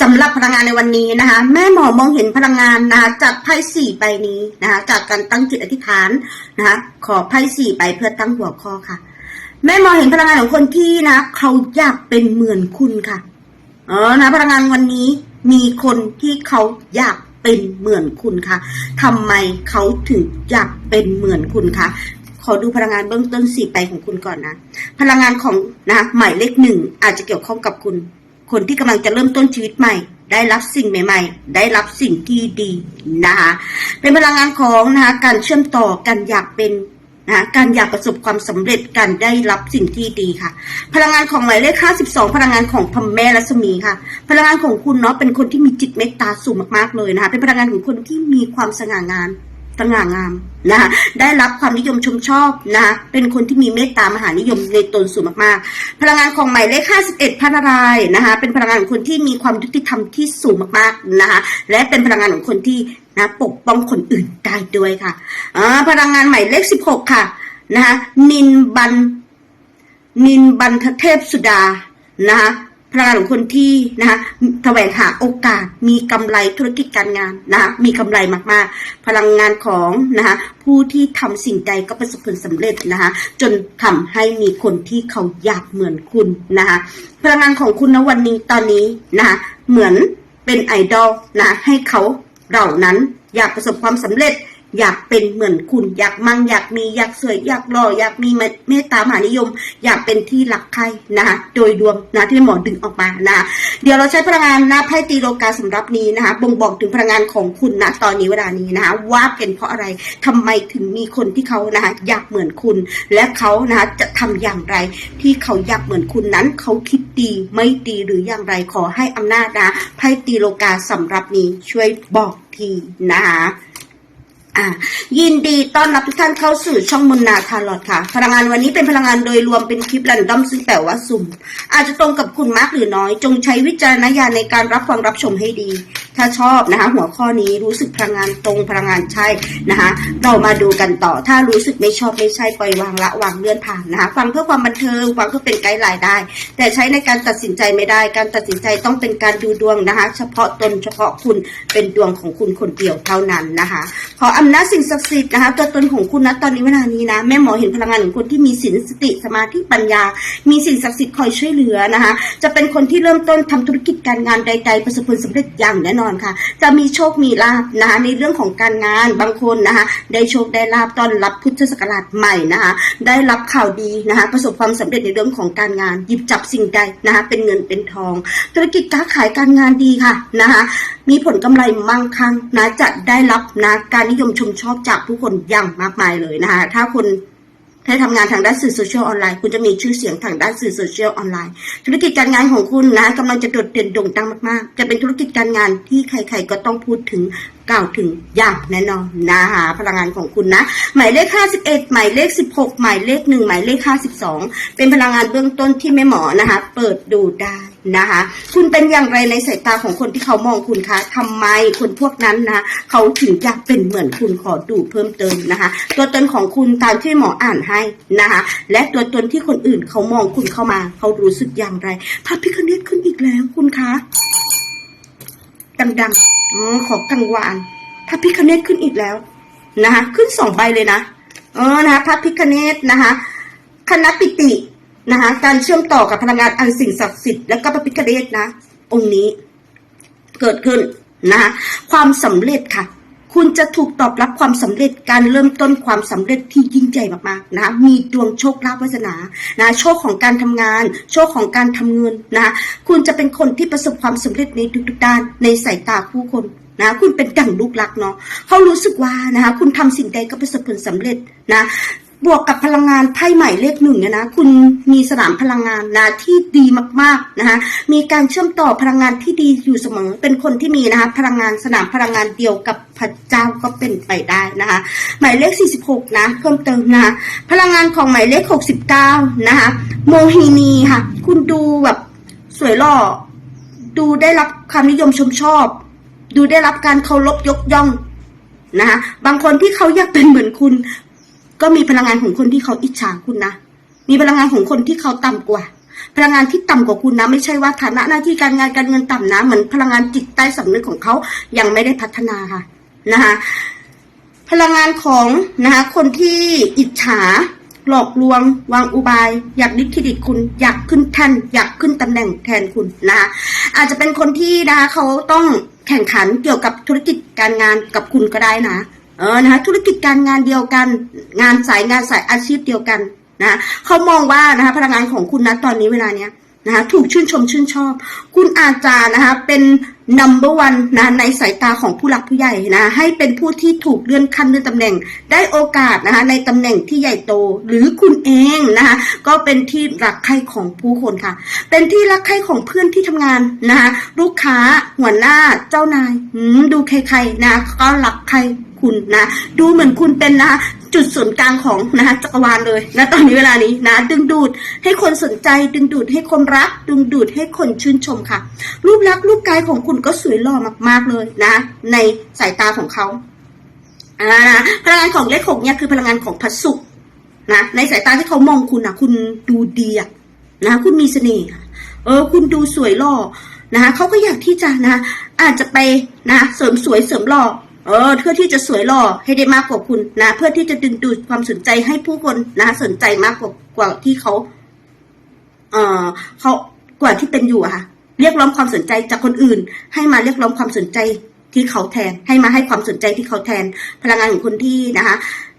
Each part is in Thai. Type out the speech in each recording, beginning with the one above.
สำหรับพลังงานในวันนี้นะคะ แม่หมอมองเห็นพลังงานนะคะจากไพ่สี่ใบนี้นะคะ จากการตั้งจิตอธิษฐานนะคะ ขอไพ่สี่ใบเพื่อตั้งหัวข้อค่ะ แม่หมอเห็นพลังงานของคนที่นะเขาอยากเป็นเหมือนคุณค่ะ เออนะพลังงานวันนี้มีคนที่เขาอยากเป็นเหมือนคุณค่ะทำไมเขาถึงอยากเป็นเหมือนคุณคะขอดูพลังงานเบื้องต้นสี่ใบของคุณก่อนนะ พลังงานของนะหมายเลขหนึ่งอาจจะเกี่ยวข้องกับคุณ คนที่กำลังจะเริ่มต้นชีวิตใหม่ ได้รับสิ่งใหม่ ๆ ได้รับสิ่งที่ดีนะคะเป็นพลังงานของนะคะการเชื่อมต่อกันอยากเป็นนะการอยากประสบความสำเร็จการได้รับสิ่งที่ดีค่ะ พลังงานของหมายเลข52พลังงานของพระแม่รัศมีค่ะ พลังงานของคุณเนาะเป็นคนที่มีจิตเมตตาสูงมากๆเลยนะคะเป็นพลังงานของคนที่มีความสง่างาม สง่างามนะคะได้รับความนิยมชมชอบนะคะเป็นคนที่มีเมตตามหานิยมในตนสูงมากๆ พลังงานของหมายเลข 51พระนารายณ์นะคะเป็นพลังงานของคนที่มีความยุติธรรมที่สูงมากๆนะคะและเป็นพลังงานของคนที่นะปกป้องคนอื่นได้ด้วยค่ะอ่าพลังงานหมายเลข 16 ค่ะนะคะนินบันนินบันทเทพสุดานะคะ พลังงานของคนที่นะคะแสวงหาโอกาสมีกำไรธุรกิจการงานนะคะมีกำไรมากๆ พลังงานของนะคะผู้ที่ทำสิ่งใดก็ประสบผลสำเร็จนะคะจนทำให้มีคนที่เขาอยากเหมือนคุณนะคะพลังงานของคุณณวันนี้ตอนนี้นะคะเหมือนเป็นไอดอลนะให้เขาเหล่านั้นอยากประสบความสำเร็จ อยากเป็นเหมือนคุณ อยากมั่งอยากมีอยากสวยอยากหล่ออยากมีเมตตามหานิยม อยากเป็นที่รักใครนะคะโดยรวมนะที่หมอดึงออกมานะะเดี๋ยวเราใช้พลังงานหน้าไพ่ตีโลกาสำหรับนี้นะคะบ่งบอกถึงพลังงานของคุณนะตอนนี้เวลานี้นะคะว่าเป็นเพราะอะไรทำไมถึงมีคนที่เขานะคะอยากเหมือนคุณ และเขานะคะจะทำอย่างไร ที่เขาอยากเหมือนคุณนั้นเขาคิดดีไม่ดีหรืออย่างไรขอให้อำนาจนะไพ่ตีโลกาสำหรับนี้ช่วยบอกทีนะคะ ยินดี ต้อนรับทุกท่านเข้าสู่ช่องมุนนาทารอดค่ะ พลังงานวันนี้เป็นพลังงานโดยรวมเป็นคลิปรันดอมซึ่งแปลว่าสุ่ม อาจจะตรงกับคุณมากหรือน้อย จงใช้วิจารณญาณในการรับฟังรับชมให้ดี ถ้าชอบนะคะ หัวข้อนี้รู้สึกพลังงานตรงพลังงานใช่นะคะ เรามาดูกันต่อ ถ้ารู้สึกไม่ชอบไม่ใช่ปล่อยวางละวางเลื่อนผ่านนะคะ ฟังเพื่อความบันเทิงฟังเพื่อเป็นไกด์ไลน์ได้ แต่ใช้ในการตัดสินใจไม่ได้ การตัดสินใจต้องเป็นการดูดวงนะคะ เฉพาะตนเฉพาะคุณเป็นดวงของคุณคนเดียวเท่านั้นนะคะ ขออำนาจสิ่งศักดิ์สิทธิ์นะคะตัวตนของคุณนะตอนนี้เวลานี้นะแม่หมอเห็นพลังงานของคนที่มีศีลสติสมาธิปัญญา มีสิ่งศักดิ์สิทธิ์คอยช่วยเหลือนะคะ จะเป็นคนที่เริ่มต้นทำธุรกิจการงานใด ๆ ประสบผลสำเร็จอย่างแน่นอนค่ะ จะมีโชคมีลาภนะคะในเรื่องของการงานบางคนนะคะได้โชคได้ลาภต้อนรับพุทธศักราชใหม่นะคะได้รับข่าวดีนะคะประสบความสำเร็จในเรื่องของการงาน หยิบจับสิ่งใดนะคะเป็นเงินเป็นทอง ธุรกิจค้าขายการงานดีค่ะนะคะมีผลกำไรมั่งคั่งนะจะได้รับนะการนิยมชมชอบจากผู้คนอย่างมากมายเลยนะคะ ถ้าคุณถ้ทำงานทางด้านสื่อโซเชียลออนไลน์คุณจะมีชื่อเสียงทางด้านสื่อโซเชียลออนไลน์ ธุรกิจการงานของคุณนะกำลังจะโดดเด่นโด่งดังมากๆ จะเป็นธุรกิจการงานที่ใคร ๆ ก็ต้องพูดถึงกล่าวถึงอย่างแน่นอนนะคะพลังงานของคุณนะ หมายเลข 51 หมายเลข 16 หมายเลข 1 หมายเลข 52 เป็นพลังงานเบื้องต้นที่แม่หมอนะคะ เปิดดูได้ นะคะ คุณเป็นอย่างไรในสายตาของคนที่เขามองคุณคะทำไมคนพวกนั้นนะเขาถึงอยากเป็นเหมือนคุณขอดูเพิ่มเติมนะคะ ตัวตนของคุณตามที่หมออ่านให้นะคะ และตัวตนที่คนอื่นเขามองคุณเข้ามา เขารู้สึกอย่างไรพระพิคเนตขึ้นอีกแล้วคุณคะดังๆออขอกังวานพระพิคเนตขึ้นอีกแล้วนะคะขึ้นสองใบเลยนะเออนะคะพระพิคเนตนะคะคณะปิติ นะคะการเชื่อมต่อกับพลังงานอันสิ่งศักดิ์สิทธิ์แล้วก็พระพิคเนตนะ องค์นี้เกิดขึ้นนะคะความสำเร็จค่ะ คุณจะถูกตอบรับความสำเร็จการเริ่มต้นความสำเร็จที่ยิ่งใหญ่มากๆนะ มีดวงโชคลาภวาสนานะโชคของการทำงาน โชคของการทำเงินนะคุณจะเป็นคนที่ประสบความสำเร็จในทุกๆด้าน ในสายตาผู้คนนะคุณเป็นดั่งลูกรักเนาะเขารู้สึกว่านะคะคุณทำสิ่งใดก็ประสบผลสำเร็จนะ บวกกับพลังงานไพ่ใหม่เลขหนึ่งเนี่ยนะ คุณมีสนามพลังงานนะที่ดีมากๆนะคะมีการเชื่อมต่อพลังงานที่ดีอยู่เสมอ เป็นคนที่มีนะคะพลังงานสนามพลังงานเดียวกับพระเจ้าก็เป็นไปได้นะคะ หมายเลข 46 นะเพิ่มเติมนะะพลังงานของหมายเลข 69 นะคะโมฮินีค่ะ คุณดูแบบสวยหล่อดูได้รับความนิยมชมชอบ ดูได้รับการเคารพยกย่องนะคะบางคนที่เขาอยากเป็นเหมือนคุณ ก็มีพลังงานของคนที่เขาอิจฉาคุณนะ มีพลังงานของคนที่เขาต่ำกว่า พลังงานที่ต่ำกว่าคุณนะ ไม่ใช่ว่าฐานะหน้าที่การงานการเงินต่ำนะ เหมือนพลังงานจิตใต้สำนึกของเขายังไม่ได้พัฒนาค่ะนะคะพลังงานของนะคะคนที่อิจฉาหลอกลวง วางอุบาย อยากดิสเครดิตคุณ อยากขึ้นแท่นอยากขึ้นตำแหน่งแทนคุณนะคะอาจจะเป็นคนที่นะคะเขาต้องแข่งขันเกี่ยวกับธุรกิจการงานกับคุณก็ได้นะ เออนะคะธุรกิจการงานเดียวกัน งานสายงานสายอาชีพเดียวกันนะเขามองว่านะคะพลังงานของคุณนะตอนนี้เวลาเนี้ย นะคะถูกชื่นชมชื่นชอบ คุณอาจจะนะคะเป็น number one นนะในสายตาของผู้หลักผู้ใหญ่นะให้เป็นผู้ที่ถูกเลื่อนขั้นเลื่อนตำแหน่ง ได้โอกาสนะคะในตำแหน่งที่ใหญ่โตหรือคุณเองนะคะก็เป็นที่รักใคร่ของผู้คนค่ะ เป็นที่รักใคร่ของเพื่อนที่ทำงานนะคะลูกค้าหัวหน้าเจ้านายหืมดูใครๆนะก็รักใครคุณนะดูเหมือนคุณเป็นนะ จุดศูนย์กลางของนะคะจักรวาลเลยนะตอนนี้เวลานี้นะดึงดูดให้คนสนใจ ดึงดูดให้คนรัก ดึงดูดให้คนชื่นชมค่ะ รูปลักษณ์รูปกายของคุณก็สวยหล่อมากๆเลยนะ ในสายตาของเขาอ่านะพลังงานของเลขหกเนี่ยคือพลังงานของพระศุกร์นะในสายตาที่เขามองคุณนะคุณดูดีอะนะคุณมีเสน่ห์เออ คุณดูสวยหล่อนะคะเขาก็อยากที่จะนะอาจจะไปนะเสริมสวยเสริมหล่อ เออเพื่อที่จะสวยหล่อให้ได้มากกว่าคุณนะ เพื่อที่จะดึงดูดความสนใจให้ผู้คนนะสนใจมากกว่ากว่าที่เขา เออเขากว่าที่เป็นอยู่อะค่ะ เรียกร้องความสนใจจากคนอื่น ให้มาเรียกร้องความสนใจที่เขาแทน ให้มาให้ความสนใจที่เขาแทน พลังงานของคนที่นะคะ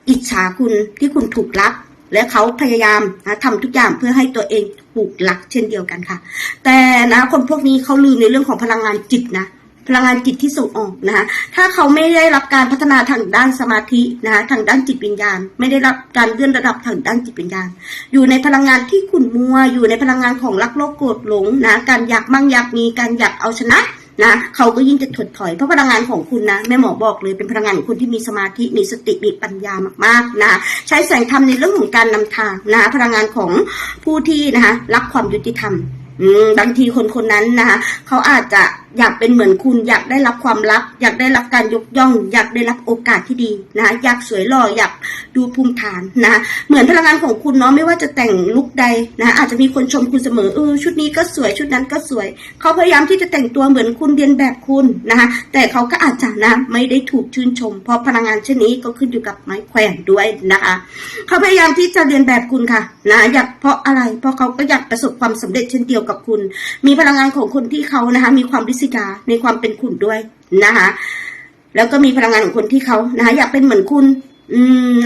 อิจฉาคุณที่คุณถูกรัก และเขาพยายามนะทำทุกอย่างเพื่อให้ตัวเองถูกรักเช่นเดียวกันค่ะ แต่นะคนพวกนี้เขาลืมในเรื่องของพลังงานจิตนะ พลังงานจิตที่ส่งออกนะคะถ้าเขาไม่ได้รับการพัฒนาทางด้านสมาธินะคะทางด้านจิตวิญญาณ ไม่ได้รับการเลื่อนระดับทางด้านจิตวิญญาณ อยู่ในพลังงานที่ขุ่นมัว อยู่ในพลังงานของรักโลกโกรธหลงนะการอยากมั่งอยากมีการอยากเอาชนะนะเขาก็ยิ่งจะถดถอยเพราะพลังงานของคุณนะแม่หมอบอกเลยเป็นพลังงานของคนที่มีสมาธิมีสติมีปัญญามากๆนะใช้แสงธรรมในเรื่องของการนำทางนะพลังงานของผู้ที่นะคะรักความยุติธรรมอืมบางทีคนคนนั้นนะคะเขาอาจจะ อยากเป็นเหมือนคุณ อยากได้รับความรัก อยากได้รับการยกย่อง อยากได้รับโอกาสที่ดีนะอยากสวยหล่ออยากดูภูมิฐานนะเหมือนพลังงานของคุณเนาะไม่ว่าจะแต่งลุคใดนะอาจจะมีคนชมคุณเสมอเออชุดนี้ก็สวยชุดนั้นก็สวย เขาพยายามที่จะแต่งตัวเหมือนคุณเรียนแบบคุณนะคะแต่เขาก็อาจจะนะไม่ได้ถูกชื่นชม เพราะพลังงานเช่นนี้ก็ขึ้นอยู่กับไม้แขวนด้วยนะคะเขาพยายามที่จะเรียนแบบคุณค่ะนะอยากเพราะอะไรเพราะเขาก็อยากประสบความสำเร็จเช่นเดียวกับคุณ มีพลังงานของคนที่เขานะคะมีความริษยาในความเป็นคุณด้วยนะคะ แล้วก็มีพลังงานของคนที่เขานะคะอยากเป็นเหมือนคุณ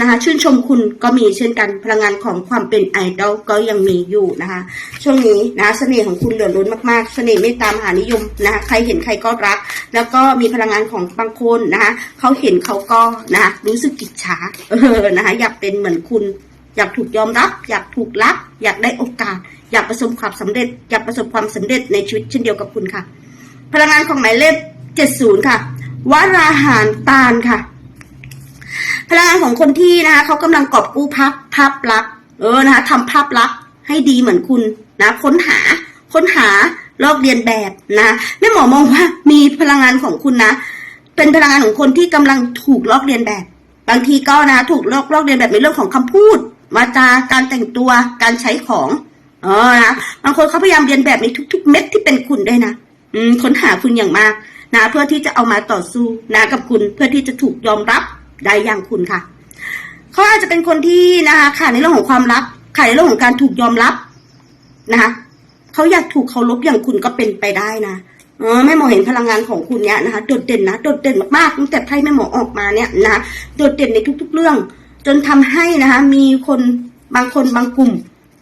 นะคะชื่นชมคุณก็มีเช่นกันพลังงานของความเป็นไอดอลก็ยังมีอยู่นะคะ ช่วงนี้นะเสน่ห์ของคุณเหลือล้นมากๆ เสน่ห์เมตตามหานิยมนะคะใครเห็นใครก็รัก แล้วก็มีพลังงานของบางคนนะคะเขาเห็นเขาก็นะคะรู้สึกอิจฉาเออนะคะอยากเป็นเหมือนคุณ อยากถูกยอมรับ อยากถูกรัก อยากได้โอกาส อยากประสบความสำเร็จ อยากประสบความสำเร็จในชีวิตเช่นเดียวกับคุณค่ะ พลังงานของหมายเลข70ค่ะวราหารตาลค่ะ พลังงานของคนที่นะคะเขากำลังกอบกู้ภาพภาพลักษณ์เออนะคะทำภาพลักษณ์ให้ดีเหมือนคุณนะค้นหาค้นหาลอกเรียนแบบนะแม่หมอมองว่ามีพลังงานของคุณนะเป็นพลังงานของคนที่กำลังถูกลอกเรียนแบบ บางทีก็นะถูกลอกลอกเรียนแบบในเรื่องของคำพูดวาจาการแต่งตัวการใช้ของเออนะบางคนเขาพยายามเรียนแบบในทุก ๆ เม็ดที่เป็นคุณด้วยนะ ค้นหาคุณอย่างมากนะเพื่อที่จะเอามาต่อสู้นะกับคุณเพื่อที่จะถูกยอมรับได้อย่างคุณค่ะเขาอาจจะเป็นคนที่นะคะขาดในเรื่องของความรักขาดในเรื่องของการถูกยอมรับนะคะเขาอยากถูกเคารพอย่างคุณก็เป็นไปได้นะเออแม่หมอเห็นพลังงานของคุณเนี้ยนะคะโดดเด่นนะโดดเด่นมากๆตั้งแต่ไพ่แม่หมอออกมาเนี่ยนะคะโดดเด่นในทุก ๆ เรื่อง จนทำให้นะคะมีคนบางคนบางกลุ่ม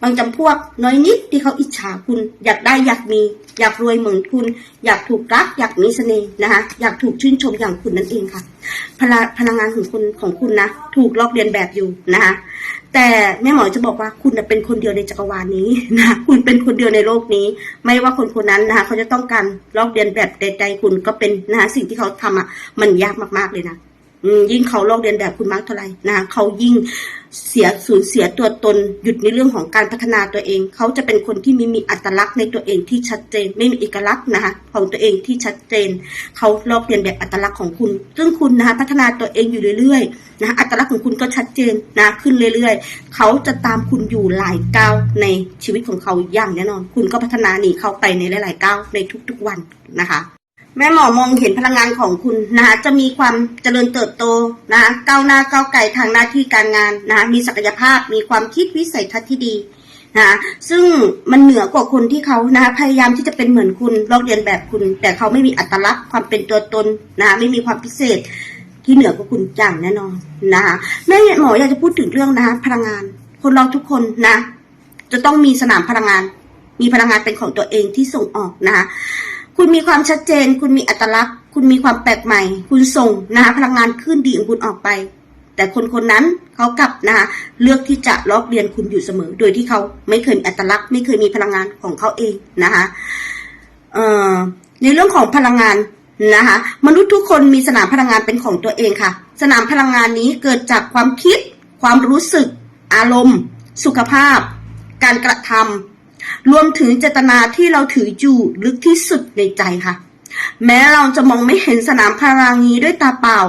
บางจำพวกน้อยนิดที่เขาอิจฉาคุณ อยากได้อยากมี อยากรวยเหมือนคุณ อยากถูกรัก อยากมีเสน่ห์นะคะอยากถูกชื่นชมอย่างคุณนั่นเองค่ะ พลังพลังงานของคุณของคุณนะ ถูกลอกเลียนแบบอยู่นะคะแต่แม่หมอจะบอกว่าคุณเป็นคนเดียวในจักรวาลนี้นะคุณเป็นคนเดียวในโลกนี้ ไม่ว่าคนคนนั้นนะคะเขาจะต้องการลอกเลียนแบบใดๆคุณก็เป็นนะคะสิ่งที่เขาทำอะมันยากมากๆเลยนะ ยิ่งเขาลอกเรียนแบบคุณมาร์กเท่าไหร่นะคะเขายิ่งเสียสูญเสียตัวตนหยุดในเรื่องของการพัฒนาตัวเอง เขาจะเป็นคนที่ม่มีอัตลักษณ์ในตัวเองที่ชัดเจน ไม่มีเอกลักษณ์นะคะของตัวเองที่ชัดเจน เขาลอกเรียนแบบอัตลักษณ์ของคุณ ซึ่งคุณนะคะพัฒนาตัวเองอยู่เรื่อยๆนะะอัตลักษณ์ของคุณก็ชัดเจนนะขึ้นเรื่อย ๆ เขาจะตามคุณอยู่หลายก้าวในชีวิตของเขาอย่างแน่นอน คุณก็พัฒนาหนีเข้าไปในหลายๆก้าวในทุกๆวันนะคะ แม่หมอมองเห็นพลังงานของคุณนะคะจะมีความเจริญเติบโตนะคะก้าวหน้าก้าวไกลทางหน้าที่การงานนะคะมีศักยภาพมีความคิดวิสัยทัศน์ที่ดีนะะซึ่งมันเหนือกว่าคนที่เขานะะพยายามที่จะเป็นเหมือนคุณลอกเรียนแบบคุณ แต่เขาไม่มีอัตลักษณ์ความเป็นตัวตนนะะไม่มีความพิเศษที่เหนือกว่าคุณอย่างแน่นอนนะคะแม่หมออยากจะพูดถึงเรื่องนะคะพลังงาน คนเราทุกคนนะ จะต้องมีสนามพลังงาน มีพลังงานเป็นของตัวเองที่ส่งออกนะคะ คุณมีความชัดเจน คุณมีอัตลักษณ์ คุณมีความแปลกใหม่ คุณส่งนะคะพลังงานขึ้นดีของคุณออกไป แต่คนคนนั้นเขากลับนะคะเลือกที่จะลอกเรียนคุณอยู่เสมอ โดยที่เขาไม่เคยมีอัตลักษณ์ไม่เคยมีพลังงานของเขาเองนะคะในเรื่องของพลังงานนะคะมนุษย์ทุกคนมีสนามพลังงานเป็นของตัวเองค่ะ สนามพลังงานนี้เกิดจากความคิด ความรู้สึก อารมณ์ สุขภาพ การกระทำ รวมถึงเจตนาที่เราถืออยู่ลึกที่สุดในใจค่ะ แม้เราจะมองไม่เห็นสนามพลังนี้ด้วยตาเปล่า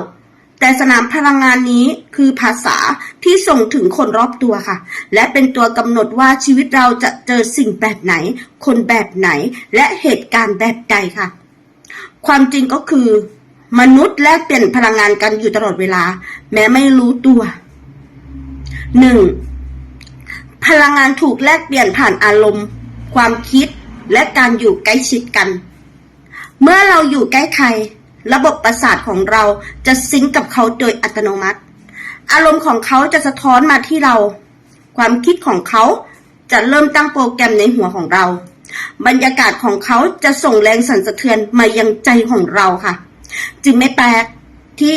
แต่สนามพลังงานนี้คือภาษาที่ส่งถึงคนรอบตัวค่ะ และเป็นตัวกำหนดว่าชีวิตเราจะเจอสิ่งแบบไหน คนแบบไหน และเหตุการณ์แบบใดค่ะ ความจริงก็คือ มนุษย์แลกเปลี่ยนพลังงานกันอยู่ตลอดเวลา แม้ไม่รู้ตัวหนึ่ง พลังงานถูกแลกเปลี่ยนผ่านอารมณ์ ความคิดและการอยู่ใกล้ชิดกัน เมื่อเราอยู่ใกล้ใคร ระบบประสาทของเราจะซิงกับเขาโดยอัตโนมัติ อารมณ์ของเขาจะสะท้อนมาที่เรา ความคิดของเขาจะเริ่มตั้งโปรแกรมในหัวของเรา บรรยากาศของเขาจะส่งแรงสั่นสะเทือนมายังใจของเราค่ะ จึงไม่แปลกที่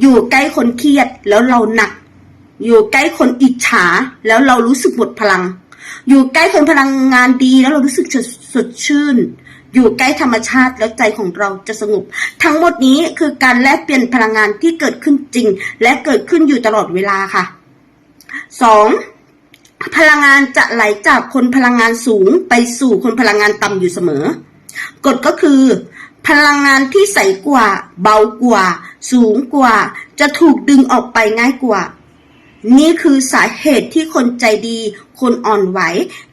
อยู่ใกล้คนเครียดแล้วเราหนัก อยู่ใกล้คนอิจฉาแล้วเรารู้สึกหมดพลัง อยู่ใกล้คนพลังงานดีแล้วเรารู้สึกสดชื่น อยู่ใกล้ธรรมชาติแล้วใจของเราจะสงบ ทั้งหมดนี้คือการแลกเปลี่ยนพลังงานที่เกิดขึ้นจริง และเกิดขึ้นอยู่ตลอดเวลาค่ะสองพลังงานจะไหลจากคนพลังงานสูงไปสู่คนพลังงานต่ำอยู่เสมอกฎก็คือ พลังงานที่ใสกว่า เบากว่า สูงกว่า จะถูกดึงออกไปง่ายกว่า นี่คือสาเหตุที่คนใจดี คนอ่อนไหว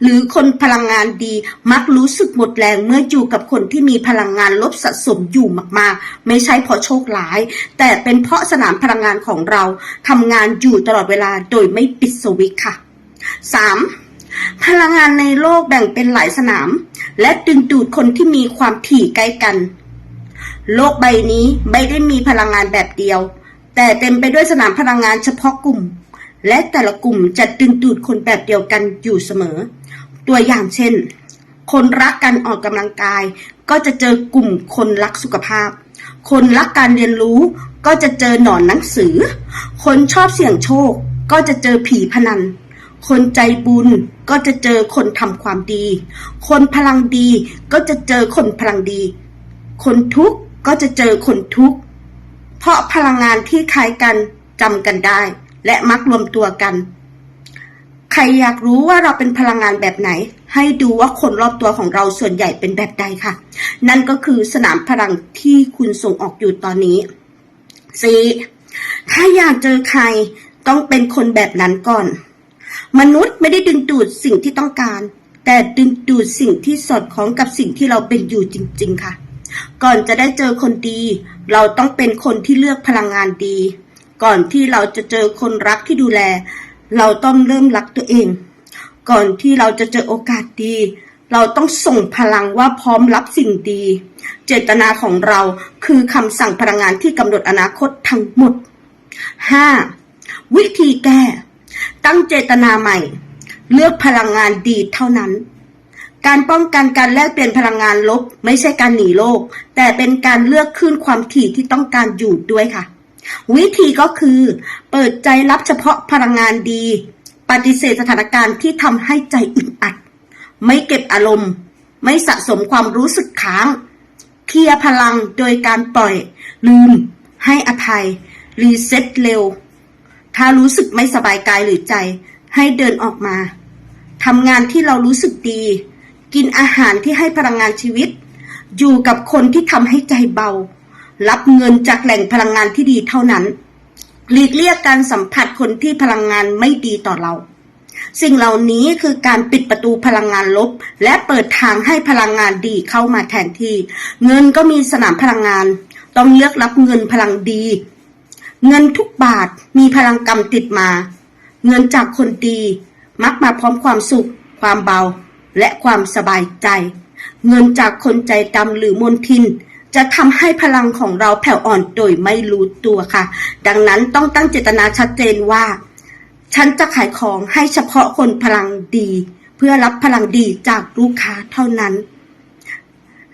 หรือคนพลังงานดี มักรู้สึกหมดแรงเมื่ออยู่กับคนที่มีพลังงานลบสะสมอยู่มากๆ ไม่ใช่เพราะโชคร้าย แต่เป็นเพราะสนามพลังงานของเราทำงานอยู่ตลอดเวลาโดยไม่ปิดสวิตค่ะ 3. พลังงานในโลกแบ่งเป็นหลายสนาม และดึงดูดคนที่มีความถี่ใกล้กัน โลกใบนี้ไม่ได้มีพลังงานแบบเดียว แต่เต็มไปด้วยสนามพลังงานเฉพาะกลุ่ม และแต่ละกลุ่มจะดึงดูดคนแบบเดียวกันอยู่เสมอ ตัวอย่างเช่น คนรักการออกกำลังกาย ก็จะเจอกลุ่มคนรักสุขภาพ คนรักการเรียนรู้ ก็จะเจอหนอนหนังสือ คนชอบเสี่ยงโชค ก็จะเจอผีพนัน คนใจบุญก็จะเจอคนทำความดี คนพลังดีก็จะเจอคนพลังดี คนทุกข์ก็จะเจอคนทุกข์ เพราะพลังงานที่คล้ายกันจำกันได้ และมักรวมตัวกัน ใครอยากรู้ว่าเราเป็นพลังงานแบบไหน ให้ดูว่าคนรอบตัวของเราส่วนใหญ่เป็นแบบใดค่ะ นั่นก็คือสนามพลังที่คุณส่งออกอยู่ตอนนี้ 4. ถ้าอยากเจอใครต้องเป็นคนแบบนั้นก่อน มนุษย์ไม่ได้ดึงดูดสิ่งที่ต้องการ แต่ดึงดูดสิ่งที่สอดคล้องกับสิ่งที่เราเป็นอยู่จริง ๆ ค่ะ ก่อนจะได้เจอคนดี เราต้องเป็นคนที่เลือกพลังงานดี ก่อนที่เราจะเจอคนรักที่ดูแล เราต้องเริ่มรักตัวเอง ก่อนที่เราจะเจอโอกาสดี เราต้องส่งพลังว่าพร้อมรับสิ่งดี เจตนาของเราคือคำสั่งพลังงานที่กำหนดอนาคตทั้งหมด 5. วิธีแก้ ตั้งเจตนาใหม่ เลือกพลังงานดีเท่านั้นการป้องกันการแลกเปลี่ยนพลังงานลบ ไม่ใช่การหนีโลก แต่เป็นการเลือกขึ้นความถี่ที่ต้องการอยู่ด้วยค่ะ วิธีก็คือ เปิดใจรับเฉพาะพลังงานดี ปฏิเสธสถานการณ์ที่ทำให้ใจอึดอัด ไม่เก็บอารมณ์ ไม่สะสมความรู้สึกค้างเคลียร์พลังโดยการปล่อย ลืม ให้อภัย รีเซ็ตเร็ว ถ้ารู้สึกไม่สบายกายหรือใจ ให้เดินออกมาทำงานที่เรารู้สึกดี กินอาหารที่ให้พลังงานชีวิต อยู่กับคนที่ทำให้ใจเบา รับเงินจากแหล่งพลังงานที่ดีเท่านั้น หลีกเลี่ยงการสัมผัสคนที่พลังงานไม่ดีต่อเรา สิ่งเหล่านี้คือการปิดประตูพลังงานลบ และเปิดทางให้พลังงานดีเข้ามาแทนที่ เงินก็มีสนามพลังงาน ต้องเลือกรับเงินพลังดี เงินทุกบาทมีพลังกรรมติดมา เงินจากคนดี มักมาพร้อมความสุข ความเบา และความสบายใจ เงินจากคนใจดำหรือมนทิน จะทำให้พลังของเราแผ่วอ่อนโดยไม่รู้ตัวค่ะ ดังนั้นต้องตั้งเจตนาชัดเจนว่า ฉันจะขายของให้เฉพาะคนพลังดี เพื่อรับพลังดีจากลูกค้าเท่านั้น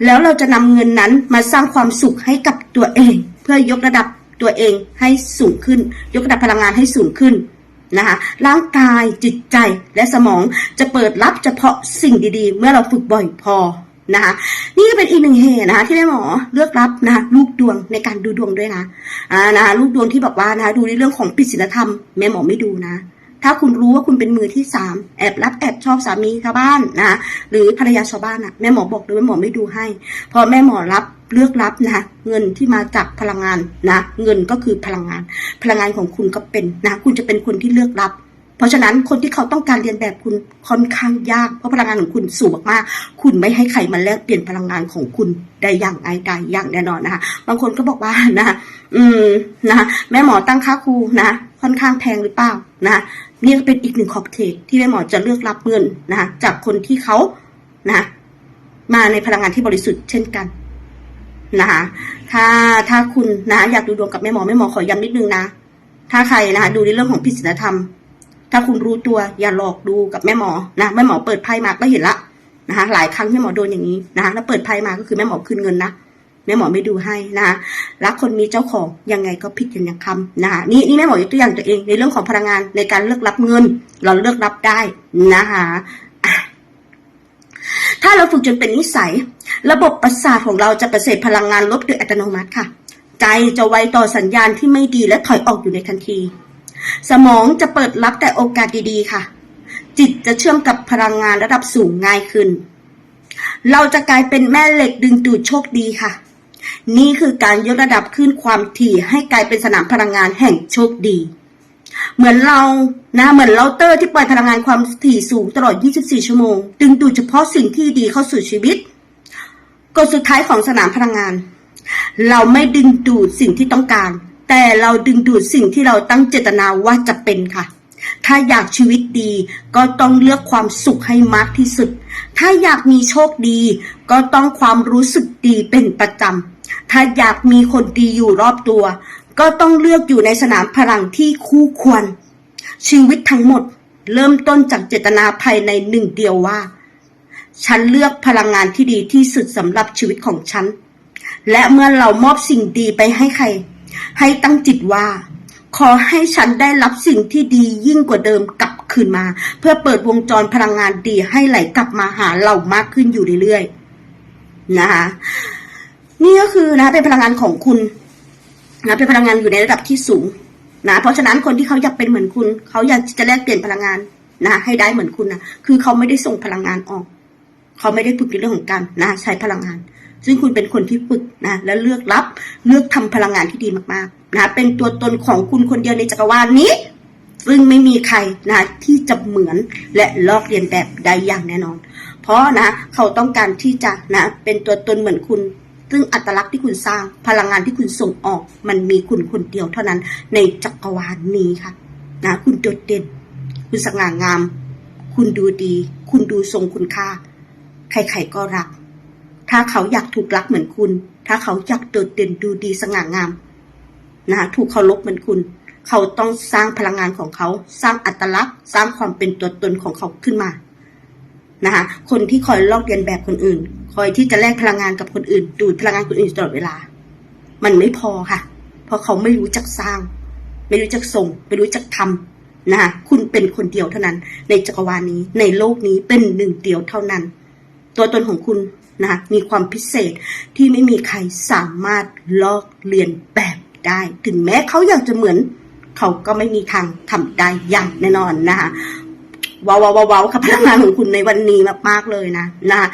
แล้วเราจะนำเงินนั้นมาสร้างความสุขให้กับตัวเอง เพื่อยกระดับตัวเองให้สูงขึ้น ยกระดับพลังงานให้สูงขึ้นนะคะร่างกายจิตใจและสมองจะเปิดรับเฉพาะสิ่งดีๆ เมื่อเราฝึกบ่อยพอ นะคะนี่ก็เป็นอีกหนึ่งเหตุนะคะ ที่แม่หมอเลือกรับนะคะลูกดวงในการดูดวงด้วยนะอ่านะคะลูกดวงที่บอกว่านะคะดูในเรื่องของปิศีลธรรมแม่หมอไม่ดูนะ ถ้าคุณรู้ว่าคุณเป็นมือที่สามแอบรับแอบชอบสามีชาวบ้านนะหรือภรรยาชาวบ้านอะแม่หมอบอกเลยแม่หมอไม่ดูให้พราะแม่หมอรับเลือกรับนะคะเงินที่มาจากพลังงานนะ เงินก็คือพลังงาน พลังงานของคุณก็เป็นนะคุณจะเป็นคนที่เลือกรับ เพราะฉะนั้นคนที่เขาต้องการเรียนแบบคุณค่อนข้างยาก เพราะพลังงานของคุณสูงมากๆคุณไม่ให้ใครมาแลกเปลี่ยนพลังงานของคุณได้อย่างง่ายดายอย่างแน่นอนนะคะบางคนก็บอกว่านะอืมนะแม่หมอตั้งค่าครูนะค่อนข้างแพงหรือเปล่านะนี่ก็เป็นอีกหนึ่งขอบเขตที่แม่หมอจะเลือกรับเงินนะคะจากคนที่เขานะมาในพลังงานที่บริสุทธิ์เช่นกันนะคะถ้าถ้าคุณนะอยากดูดวงกับแม่หมอแม่หมอขอย้ำนิดนึงนะ ถ้าใครนะคะดูในเรื่องของพิศีลธรรม ถ้าคุณรู้ตัวอย่าหลอกดูกับแม่หมอนะแม่หมอเปิดไพ่มาก็เห็นละนะคะหลายครั้งแม่หมอโดนอย่างนี้นะคะแล้วเปิดไพ่มาก็คือแม่หมอคืนเงินนะแม่หมอไม่ดูให้นะคะรักคนมีเจ้าของยังไงก็ผิดกันอย่างคำนะคะนี่นี่แม่หมอยกตัวอย่างตัวเองในเรื่องของพลังงานในการเลือกรับเงิน เราเลือกรับได้นะคะถ้าเราฝึกจนเป็นนิสัย ระบบประสาทของเราจะกระเสพพลังงานลบโดยอัตโนมัติค่ะ ใจจะไวต่อสัญญาณที่ไม่ดีและถอยออกอยู่ในทันที สมองจะเปิดรับแต่โอกาสดีๆ ค่ะ จิตจะเชื่อมกับพลังงานระดับสูงง่ายขึ้น เราจะกลายเป็นแม่เหล็กดึงดูดโชคดีค่ะ นี่คือการยกระดับขึ้นความถี่ให้กลายเป็นสนามพลังงานแห่งโชคดี เหมือนเรานะเหมือนเราเตอร์ที่ปล่อยพลังงานความถี่สูงตลอด 24 ชั่วโมง ดึงดูดเฉพาะสิ่งที่ดีเข้าสู่ชีวิตกฎสุดท้ายของสนามพลังงาน เราไม่ดึงดูดสิ่งที่ต้องการ แต่เราดึงดูดสิ่งที่เราตั้งเจตนาว่าจะเป็นค่ะ ถ้าอยากชีวิตดีก็ต้องเลือกความสุขให้มากที่สุด ถ้าอยากมีโชคดี ก็ต้องความรู้สึกดีเป็นประจำ ถ้าอยากมีคนดีอยู่รอบตัว ก็ต้องเลือกอยู่ในสนามพลังที่คู่ควร ชีวิตทั้งหมดเริ่มต้นจากเจตนาภายในหนึ่งเดียวว่า ฉันเลือกพลังงานที่ดีที่สุดสำหรับชีวิตของฉัน และเมื่อเรามอบสิ่งดีไปให้ใคร ให้ตั้งจิตว่า ขอให้ฉันได้รับสิ่งที่ดียิ่งกว่าเดิมกลับคืนมา เพื่อเปิดวงจรพลังงานดีให้ไหลกลับมาหาเรามากขึ้นอยู่เรื่อยๆนะคะนี่ก็คือนะเป็นพลังงานของคุณนะเป็นพลังงานอยู่ในระดับที่สูงนะเพราะฉะนั้นคนที่เขาอยากเป็นเหมือนคุณ เขาอยากจะแลกเปลี่ยนพลังงานนะให้ได้เหมือนคุณนะคือเขาไม่ได้ส่งพลังงานออก เขาไม่ได้ฝึกในเรื่องของการนะใช้พลังงาน ซึ่งคุณเป็นคนที่ฝึกนะและเลือกรับเลือกทำพลังงานที่ดีมากๆนะเป็นตัวตนของคุณคนเดียวในจักรวาลนี้ ซึ่งไม่มีใครนะที่จะเหมือนและลอกเลียนแบบได้อย่างแน่นอน เพราะนะเขาต้องการที่จะนะเป็นตัวตนเหมือนคุณซึ่งอัตลักษณ์ที่คุณสร้างพลังงานที่คุณส่งออก มันมีคุณคนเดียวเท่านั้นในจักรวาลนี้ค่ะนะคุณโดดเด่น คุณสง่างาม คุณดูดี คุณดูทรงคุณค่า ใครๆก็รัก ถ้าเขาอยากถูกรักเหมือนคุณ ถ้าเขาอยากโดดเด่นดูดีสง่างามนะถูกเคารพเหมือนคุณ เขาต้องสร้างพลังงานของเขา สร้างอัตลักษณ์ สร้างความเป็นตัวตนของเขาขึ้นมานะคะคนที่คอยลอกเลียนแบบคนอื่น คอยที่จะแลกพลังงานกับคนอื่น ดูดพลังงานคนอื่นตลอดเวลา มันไม่พอค่ะ เพราะเขาไม่รู้จักสร้าง ไม่รู้จักส่ง ไม่รู้จักทำนะคะคุณเป็นคนเดียวเท่านั้น ในจักรวาลนี้ในโลกนี้เป็นหนึ่งเดียวเท่านั้น ตัวตนของคุณ นะคะมีความพิเศษที่ไม่มีใครสามารถลอกเลียนแบบได้ ถึงแม้เขาอยากจะเหมือน เขาก็ไม่มีทางทำได้อย่างแน่นอนนะคะว้าวว้าวว้าวค่ะพลังงานของคุณในวันนี้มากๆเลยนะนะคะ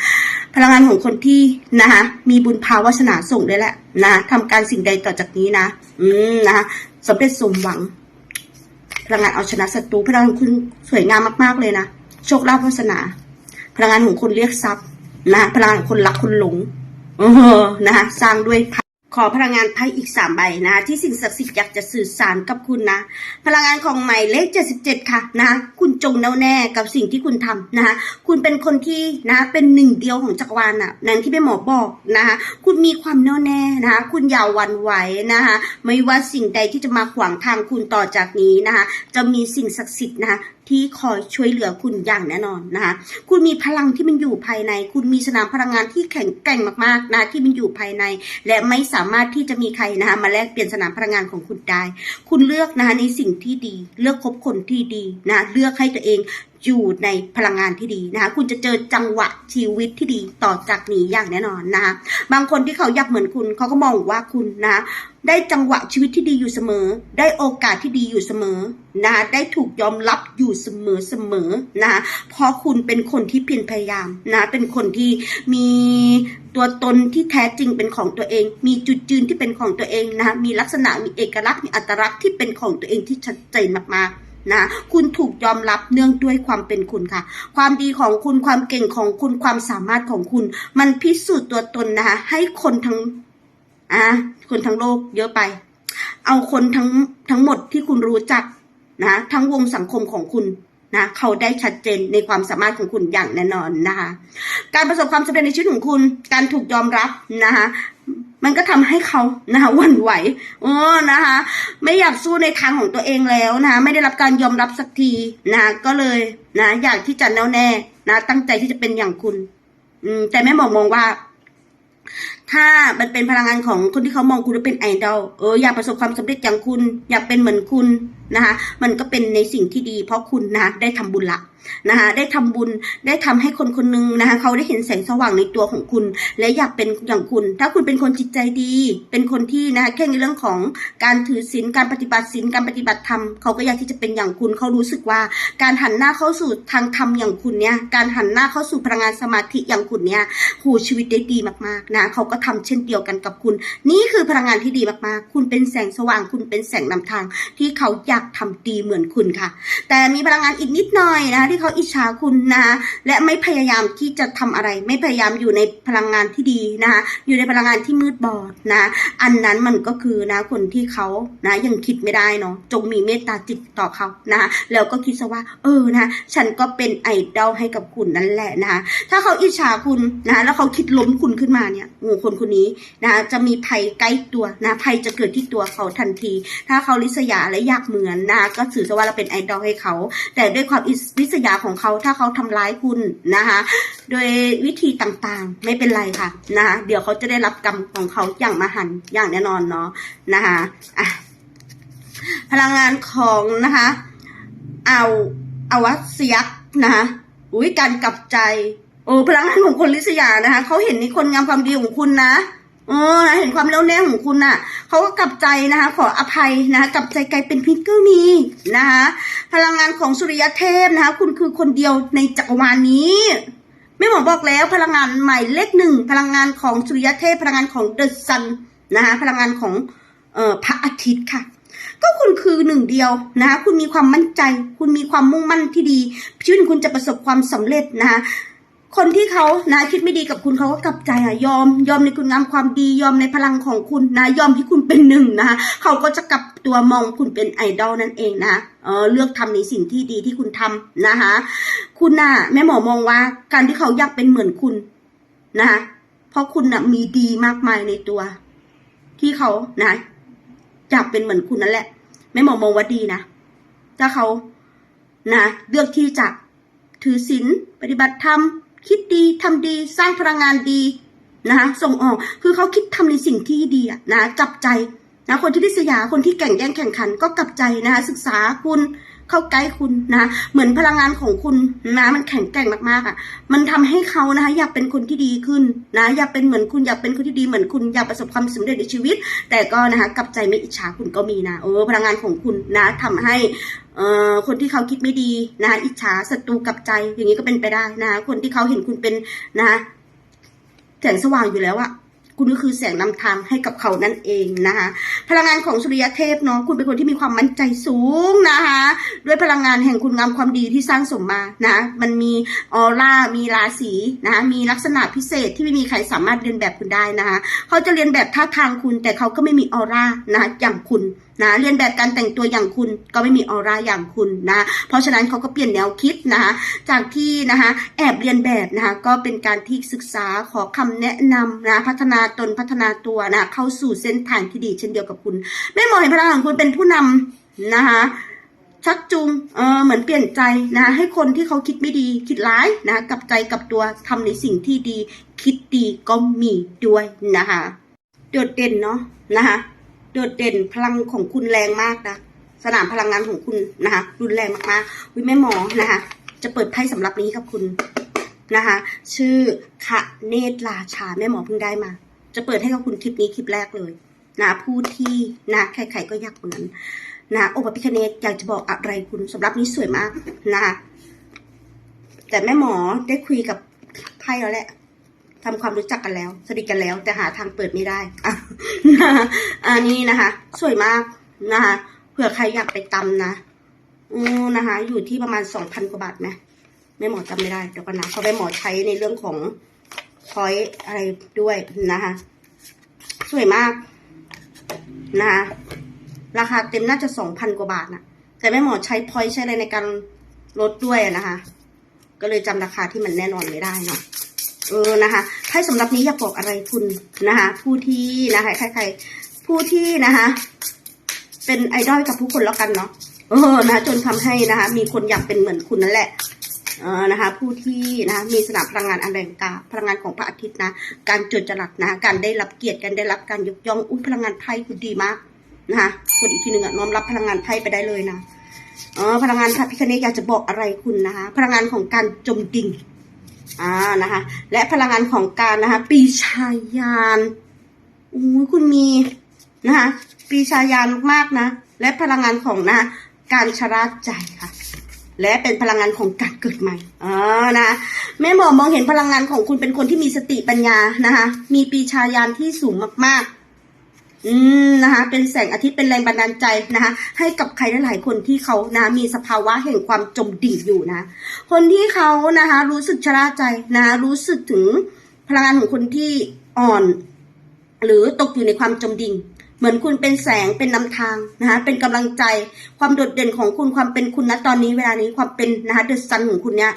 พลังงานของคนที่นะคะมีบุญภาวาสนาส่งได้แหละนะทำการสิ่งใดต่อจากนี้นะ อืมนะคะสำเร็จสมหวัง พลังงานเอาชนะศัตรูพลังงานคุณสวยงามมากๆเลยนะโชคลาภวาสนา พลังงานของคนเรียกทรัพย์ นะพลังงานของคนรักคนหลงเออนะคะสร้างด้วยไพ่ขอพลังงานไพ่อีกสามใบนะคะที่สิ่งศักดิ์สิทธิ์อยากจะสื่อสารกับคุณนะ พลังงานของหมายเลข77ค่ะนะคะคุณจงแน่วแน่กับสิ่งที่คุณทำนะคะคุณเป็นคนที่นะเป็นหนึ่งเดียวของจักรวาลน่ะนั่นที่แม่หมอบอกนะคะคุณมีความแน่วแน่นะคะคุณอย่าหวันไหวนะคะไม่ว่าสิ่งใดที่จะมาขวางทางคุณต่อจากนี้นะคะจะมีสิ่งศักดิ์สิทธิ์นะคะที่คอยช่วยเหลือคุณอย่างแน่นอนนะคะคุณมีพลังที่มันอยู่ภายใน คุณมีสนามพลังงานที่แข็งแกร่งมากๆนะที่มันอยู่ภายใน และไม่สามารถที่จะมีใครนะคะมาแลกเปลี่ยนสนามพลังงานของคุณได้ คุณเลือกนะคะในสิ่งที่ดี เลือกคบคนที่ดีนะเลือกให้ตัวเอง อยู่ในพลังงานที่ดีนะคะ คุณจะเจอจังหวะชีวิตที่ดีต่อจากนี้อย่างแน่นอนนะคะ บางคนที่เขาอยากเหมือนคุณเขาก็มองว่าคุณนะได้จังหวะชีวิตที่ดีอยู่เสมอ ได้โอกาสที่ดีอยู่เสมอนะคะได้ถูกยอมรับอยู่เสมอเสมอนะคะเพราะคุณเป็นคนที่เพียรพยายามนะเป็นคนที่มีตัวตนที่แท้จริงเป็นของตัวเอง มีจุดยืนที่เป็นของตัวเองนะคะมีลักษณะมีเอกลักษณ์มีอัตลักษณ์ที่เป็นของตัวเองที่ชัดเจนมากๆ นะคุณถูกยอมรับเนื่องด้วยความเป็นคุณค่ะ ความดีของคุณความเก่งของคุณความสามารถของคุณ มันพิสูจน์ตัวตนนะคะให้คนทั้งอะคนทั้งโลกเยอะไป เอาคนทั้งทั้งหมดที่คุณรู้จักนะทั้งวงสังคมของคุณนะเขาได้ชัดเจนในความสามารถของคุณอย่างแน่นอนนะคะ การประสบความสำเร็จในชีวิตของคุณ การถูกยอมรับนะคะ มันก็ทำให้เขานะคะหวั่นไหวโอ้นะคะ ไม่อยากสู้ในทางของตัวเองแล้วนะคะไม่ได้รับการยอมรับสักทีนะก็เลยนะอยากที่จะแน่วแน่นะตั้งใจที่จะเป็นอย่างคุณ อืม แต่แม่หมอมองว่า ถ้ามันเป็นพลังงานของคนที่เขามองคุณว่าเป็นไอดอลเอออยากประสบความสำเร็จอย่างคุณ อยากเป็นเหมือนคุณนะคะมันก็เป็นในสิ่งที่ดี เพราะคุณนะะได้ทำบุญละ นะคะได้ทำบุญได้ทำให้คนคนหนึงนะคะเขาได้เห็นแสงสว่างในตัวของคุณ และอยากเป็นอย่างคุณ ถ้าคุณเป็นคนจิตใจดี เป็นคนที่นะคะแค่ในเรื่องของการถือศีลการปฏิบัติศีลการปฏิบัติธรรมเขาก็อยากที่จะเป็นอย่างคุณเขารู้สึกว่า การหันหน้าเข้าสู่ทางธรรมอย่างคุณเนี่ยการหันหน้าเข้าสู่พลังงานสมาธิอย่างคุณเนี่ยหูชีวิตได้ดีมากๆนะเขาก็ทำเช่นเดียวกันกับคุณ นี่คือพลังงานที่ดีมากๆ คุณเป็นแสงสว่างคุณเป็นแสงนำทาง ที่เขาอยากทำดีเหมือนคุณค่ะ แต่มีพลังงานอีกนิดหน่อยนะคะที่เขาอิจฉาคุณนะคะและไม่พยายามที่จะทำอะไร ไม่พยายามอยู่ในพลังงานที่ดีนะคะอยู่ในพลังงานที่มืดบอดนะ อันนั้นมันก็คือนะคนที่เขานะยังคิดไม่ได้เนาะจงมีเมตตาจิตต่อเขานะคะแล้วก็คิดซะว่า เออนะ ฉันก็เป็นไอดอลให้กับคุณนั่นแหละนะคะถ้าเขาอิจฉาคุณนะแล้วเขาคิดล้มคุณขึ้นมาเนี่ยโอ้คนคนนี้นะคะจะมีภัยใกล้ตัวนะภัยจะเกิดที่ตัวเขาทันที ถ้าเขาลิษยาและอยากเหมือนนะก็ถือซะว่าเราเป็นไอดอลให้เขา แต่ด้วยความอิริษยาของเขาถ้าเขาทำร้ายคุณนะคะโดยวิธีต่างๆ ไม่เป็นไรค่ะนะคะเดี๋ยวเขาจะได้รับกรรมของเขาอย่างมหันอย่างแน่นอนเนาะนะคะอะพลังงานของนะคะเอาอวัสยักษ์นะคะอุ้ยการกลับใจโอ้พลังงานของคนลิษยานะคะเขาเห็นในคนงามความดีของคุณนะ เออนะเห็นความเล่วแน่ของคุณน่ะเขาก็กลับใจนะคะ ขออภัยนะคะกลับใจกลายเป็นพิษก็มีนะคะพลังงานของสุริยเทพนะคะ คุณคือคนเดียวในจักรวาลนี้ไม่หมอบอกแล้วพลังงานใหม่เลขหนึ่งพลังงานของสุริยเทพพลังงานของเดอะซันนะคะพลังงานของเอ่อพระอาทิตย์ค่ะ ก็คุณคือหนึ่งเดียวนะคะคุณมีความมั่นใจ คุณมีความมุ่งมั่นที่ดีชีวิตคุณจะประสบความสำเร็จนะคะ คนที่เขานะคิดไม่ดีกับคุณเขาก็กลับใจอะยอม ยอมในคุณงามความดียอมในพลังของคุณนะ ยอมที่คุณเป็นหนึ่งนะคะเขาก็จะกลับตัวมองคุณเป็นไอดอลนั่นเองนะเออเลือกทำในสิ่งที่ดีที่คุณทำนะคะคุณน่ะแม่หมอมองว่า การที่เขาอยากเป็นเหมือนคุณนะคะเพราะคุณน่ะมีดีมากมายในตัว ที่เขานะอยากเป็นเหมือนคุณนั่นแหละแม่หมอมองว่าดีนะถ้าเขานะเลือกที่จะถือศีลปฏิบัติธรรม คิดดีทำดีสร้างพลังงานดีนะคะส่งออกคือเขาคิดทำในสิ่งที่ดีนะนะจับใจนะคนที่ริษยาคนที่แข่งแย่งแข่งขันก็กลับใจนะคะศึกษาคุณ เข้าใกล้คุณนะเหมือนพลังงานของคุณนะมันแข็งแกร่งมากๆอะ มันทำให้เขานะคะอยากเป็นคนที่ดีขึ้นนะอยากเป็นเหมือนคุณอยากเป็นคนที่ดีเหมือนคุณอยากประสบความสำเร็จในชีวิต แต่ก็นะคะกับใจไม่อิจฉาคุณก็มีนะเออพลังงานของคุณนะทำให้เอ่อคนที่เขาคิดไม่ดีนะอิจฉาศัตรูกับใจอย่างนี้ก็เป็นไปได้นะคนที่เขาเห็นคุณเป็นนะแสงสว่างอยู่แล้วอะ คุณก็คือแสงนำทางให้กับเขานั่นเองนะคะ พลังงานของสุริยเทพเนาะคุณเป็นคนที่มีความมั่นใจสูงนะคะ ด้วยพลังงานแห่งคุณงามความดีที่สร้างสมมานะมันมีออร่ามีราศีนะคะมีลักษณะพิเศษที่ไม่มีใครสามารถเรียนแบบคุณได้นะคะ เขาจะเรียนแบบท่าทางคุณแต่เขาก็ไม่มีออร่านะอย่างคุณนะเรียนแบบการแต่งตัวอย่างคุณก็ไม่มีออร่าอย่างคุณนะเพราะฉะนั้นเขาก็เปลี่ยนแนวคิดนะคะจากที่นะคะแอบเรียนแบบนะคะก็เป็นการที่ศึกษาขอคำแนะนำนะพัฒนาตนพัฒนาตัวนะเข้าสู่เส้นทางที่ดีเช่นเดียวกับคุณแม่หมอเห็นพลังของคุณเป็นผู้นำนะคะชักจูงเออเหมือนเปลี่ยนใจนะให้คนที่เขาคิดไม่ดีคิดร้ายนะกับใจกับตัวทำในสิ่งที่ดี คิดดีก็มีด้วยนะคะโดดเด่นเนาะนะคะ โดดเด่นพลังของคุณแรงมากนะสนามพลังงานของคุณนะคะรุนแรงมากๆวิแม่หมอนะคะ จะเปิดไพ่สำหรับนี้กับคุณนะคะ ชื่อคะเนตราชาแม่หมอเพิ่งได้มา จะเปิดให้กับคุณคลิปนี้คลิปแรกเลยนะผู้ที่นะใครๆก็อยากคนนั้นนะโอปพิคเนตอยากจะบอกอะไรคุณสำหรับนี้สวยมากนะคะแต่แม่หมอได้คุยกับไพ่แล้วแหละ ทำความรู้จักกันแล้ว สนิทกันแล้ว แต่หาทางเปิดไม่ได้อะอันนี้นะคะ สวยมากนะคะเผื่อใครอยากไปตำนะอือนะคะ อยู่ที่ประมาณสองพันกว่าบาทไหมแม่หมอจำไม่ได้เดี๋ยวกันนะเพราะแม่หมอใช้ในเรื่องของพอยอะไรด้วยนะคะ สวยมากนะคะราคาเต็มน่าจะสองพันกว่าบาทนะแต่แม่หมอใช้พอยใช้อะไรในการลดด้วยนะคะ ก็เลยจำราคาที่มันแน่นอนไม่ได้เนาะ ออนะคะไพ่สำหรับนี้อยากบอกอะไรคุณนะคะ ผู้ที่นะคะใครๆผู้ที่นะคะ เป็นไอดอลกับผู้คนแล้วกันเนาะเออนะจนทำให้นะคะ มีคนอยากเป็นเหมือนคุณนั่นแหละเออนะคะ ผู้ที่นะคะมีสนามพลังงานอันแรงกล้าพลังงานของพระอาทิตย์นะ การจดจรัสนะ การได้รับเกียรติการได้รับการยกย่องอุ้ยพลังงานไพ่คุณดีมากนะคะคนอีกทีหนึ่งอะน้อมรับพลังงานไพ่ไปได้เลยนะเออพลังงานพระพิคเนตอยากจะบอกอะไรคุณนะคะ พลังงานของการจมดิ่ง อ่านะคะ และพลังงานของการนะคะ ปีชายานอู้ยคุณมีนะคะ ปีชายานมากๆนะ และพลังงานของนะการชราใจค่ะ และเป็นพลังงานของการเกิดใหม่อ๋อนะแม่หมอมองเห็นพลังงานของคุณเป็นคนที่มีสติปัญญานะคะ มีปีชายานที่สูงมากๆ อืมนะคะเป็นแสงอาทิตย์เป็นแรงบันดาลใจนะคะให้กับใครหลายๆคนที่เขานะมีสภาวะแห่งความจมดิ่งอยู่นะ คนที่เขานะคะรู้สึกชราใจนะคะรู้สึกถึงพลังงานของคนที่อ่อน หรือตกอยู่ในความจมดิ่ง เหมือนคุณเป็นแสงเป็นนำทางนะคะเป็นกำลังใจ ความโดดเด่นของคุณความเป็นคุณณตอนนี้เวลานี้ความเป็นนะคะเดอะซันของคุณเนี่ย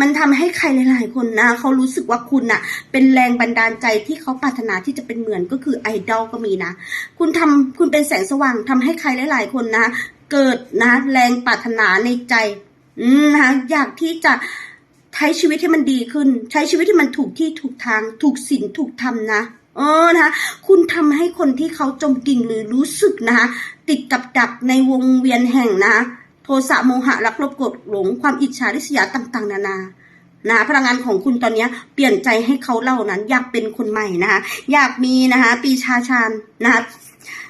มันทำให้ใครหลาย ๆ คนนะเขารู้สึกว่าคุณน่ะ เป็นแรงบันดาลใจที่เขาปรารถนาที่จะเป็นเหมือนก็คือไอดอลก็มีนะ คุณทำคุณเป็นแสงสว่างทำให้ใครหลาย ๆ คนนะ เกิดนะ แรงปรารถนาในใจนะคะอยากที่จะใช้ชีวิตให้มันดีขึ้น ใช้ชีวิตที่มันถูกที่ถูกทาง ถูกศีลถูกธรรมนะ เออนะคะคุณทำให้คนที่เขาจมดิ่งหรือรู้สึกนะคะติดกับดักในวงเวียนแห่งนะ โทสะโมหะรักลบกดหลงความอิจฉาริษยาต่าง ๆ นานานะพลังงานของคุณตอนนี้เปลี่ยนใจให้เขาเล่านั้น อยากเป็นคนใหม่นะคะอยากมีนะคะปีชาชาญนะคะ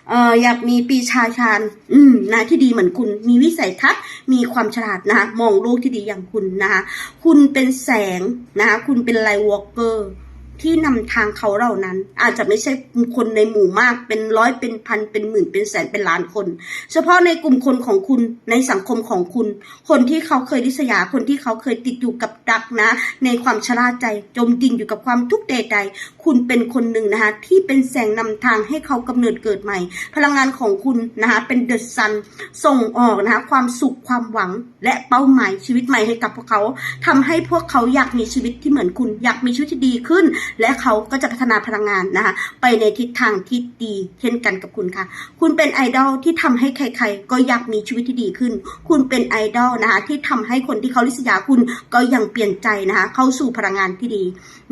เอ่ออยากมีปีชาชาญอืมนะที่ดีเหมือนคุณ มีวิสัยทัศน์มีความฉลาดนะคะมองโลกที่ดีอย่างคุณนะคะคุณเป็นแสงนะคะคุณเป็นไลท์วอล์กเกอร์ ที่นำทางเขาเหล่านั้น อาจจะไม่ใช่คนในหมู่มากเป็นร้อยเป็นพันเป็นหมื่นเป็นแสนเป็นล้านคน เฉพาะในกลุ่มคนของคุณในสังคมของคุณ คนที่เขาเคยริษยาคนที่เขาเคยติดอยู่กับดักนะ ในความชราใจจมดิ่งอยู่กับความทุกข์ใดๆคุณเป็นคนหนึ่งนะคะที่เป็นแสงนำทางให้เขากำเนิดเกิดใหม่ พลังงานของคุณนะคะเป็นเดอะซันส่งออกนะคะความสุขความหวังและเป้าหมายชีวิตใหม่ให้กับพวกเขาทำให้พวกเขาอยากมีชีวิตที่เหมือนคุณ อยากมีชีวิตที่ดีขึ้นและเขาก็จะพัฒนาพลังงานนะคะ ไปในทิศทางที่ดีเช่นกันกับคุณค่ะ คุณเป็นไอดอลที่ทำให้ใคร ๆ ก็อยากมีชีวิตที่ดีขึ้น คุณเป็นไอดอลนะคะที่ทำให้คนที่เขาลิษยาคุณก็ยังเปลี่ยนใจนะคะ เข้าสู่พลังงานที่ดี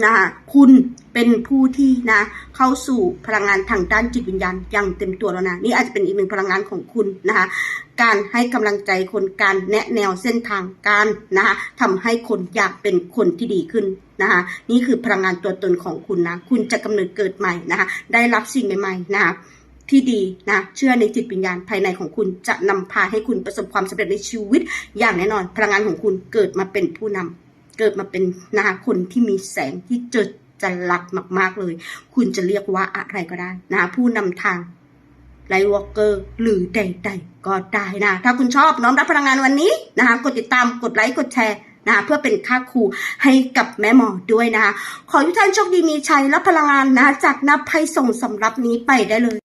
นะคะคุณ เป็นผู้ที่นะเข้าสู่พลังงานทางด้านจิตวิญญาณอย่างเต็มตัวแล้วนะนี่อาจจะเป็นอีกหนึ่งพลังงานของคุณนะคะการให้กำลังใจคนการแนะแนวเส้นทางการนะคะทำให้คนอยากเป็นคนที่ดีขึ้นนะคะนี่คือพลังงานตัวตนของคุณนะคุณจะกำเนิดเกิดใหม่นะคะได้รับสิ่งใหม่ๆนะคะที่ดีนะเชื่อในจิตวิญญาณภายในของคุณจะนำพาให้คุณประสบความสำเร็จในชีวิต อย่างแน่นอน พลังงานของคุณเกิดมาเป็นผู้นำเกิดมาเป็นนะคะคนที่มีแสงที่เจิด จะรักมาก ๆ เลย คุณจะเรียกว่าอะไรก็ได้นะคะผู้นำทางไลวอล์กเกอร์หรือใดๆก็ได้นะ ถ้าคุณชอบน้อมรับพลังงานวันนี้นะคะกดติดตามกดไลค์กดแชร์นะคะเพื่อเป็นค่าครูให้กับแม่หมอด้วยนะคะขอให้ทุกท่านโชคดีมีชัยและพลังงานนะคะจากนับไพ่ส่งสำรับนี้ไปได้เลย